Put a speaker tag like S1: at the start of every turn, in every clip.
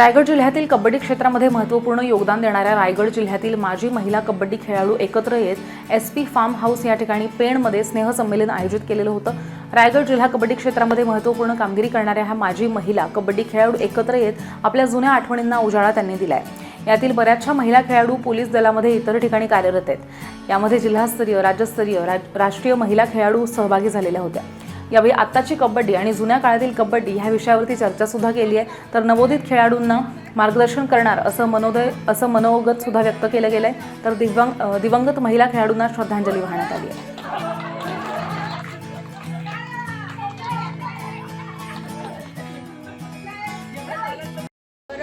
S1: रायगड जिल्ह्यातील कबड्डी क्षेत्रामध्ये महत्त्वपूर्ण योगदान देणाऱ्या रायगड जिल्ह्यातील माजी महिला कबड्डी खेळाडू एकत्र येत एस पी फार्म हाऊस या ठिकाणी पेणमध्ये स्नेहसंमेलन आयोजित केलेलं होतं. रायगड जिल्हा कबड्डी क्षेत्रामध्ये महत्त्वपूर्ण कामगिरी करणाऱ्या ह्या माजी महिला कबड्डी खेळाडू एकत्र येत आपल्या जुन्या आठवणींना उजाळा त्यांनी दिलाय. यातील बऱ्याचशा महिला खेळाडू पोलीस दलामध्ये इतर ठिकाणी कार्यरत आहेत. यामध्ये जिल्हास्तरीय राज्यस्तरीय राज- राष्ट्रीय महिला खेळाडू सहभागी झालेल्या होत्या. यावेळी आत्ताची कबड्डी आणि जुन्या काळातील कबड्डी ह्या विषयावरती चर्चासुद्धा केली आहे. तर नवोदित खेळाडूंना मार्गदर्शन करणार असं मनोदय असं मनोगत सुद्धा व्यक्त केलं गेलं आहे तर दिव्यांग दिवंगत महिला खेळाडूंना श्रद्धांजली वाहण्यात आली आहे.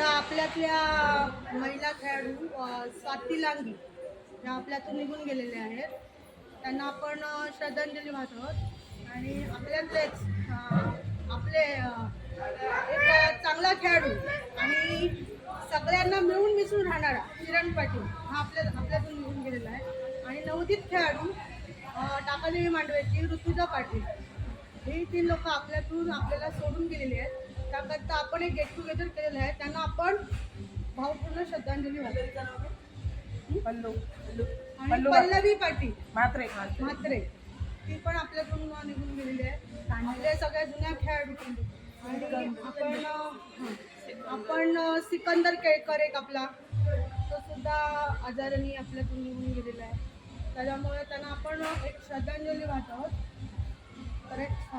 S2: आपल्यातल्या महिला खेळाडू स्वाती लांगी ह्या आपल्यातून निघून गेलेल्या आहेत. त्यांना आपण श्रद्धांजली वाहत अ, आपले एक चांगला खेळाडू आणि सगळ्यांना मिळून मिसळून राहणारा किरण पाटील हा आपल्या आपल्यातून निघून गेलेला आहे. आणि नवोदित खेळाडू टाकादेवी मांडव्याची ऋतुजा पाटील. हे तीन लोक आपल्यातून आपल्याला सोडून गेलेले आहेत. त्याकरता आपण एक गेट टुगेदर केलेलं आहे. त्यांना आपण भावपूर्ण श्रद्धांजली आणि पल्लवी पाटील.
S3: मात्रे
S2: म्हात्रे. ती पण आपल्यातून निघून गेलेली आहे. ते सगळ्या जुन्या खेळाडू आणि आपण आपण सिकंदर केळकर एक आपला. तो सुद्धा आजाराने आपल्यातून निघून गेलेला आहे. त्याच्यामुळे त्यांना आपण एक श्रद्धांजली वाहत. आहोत करेक्ट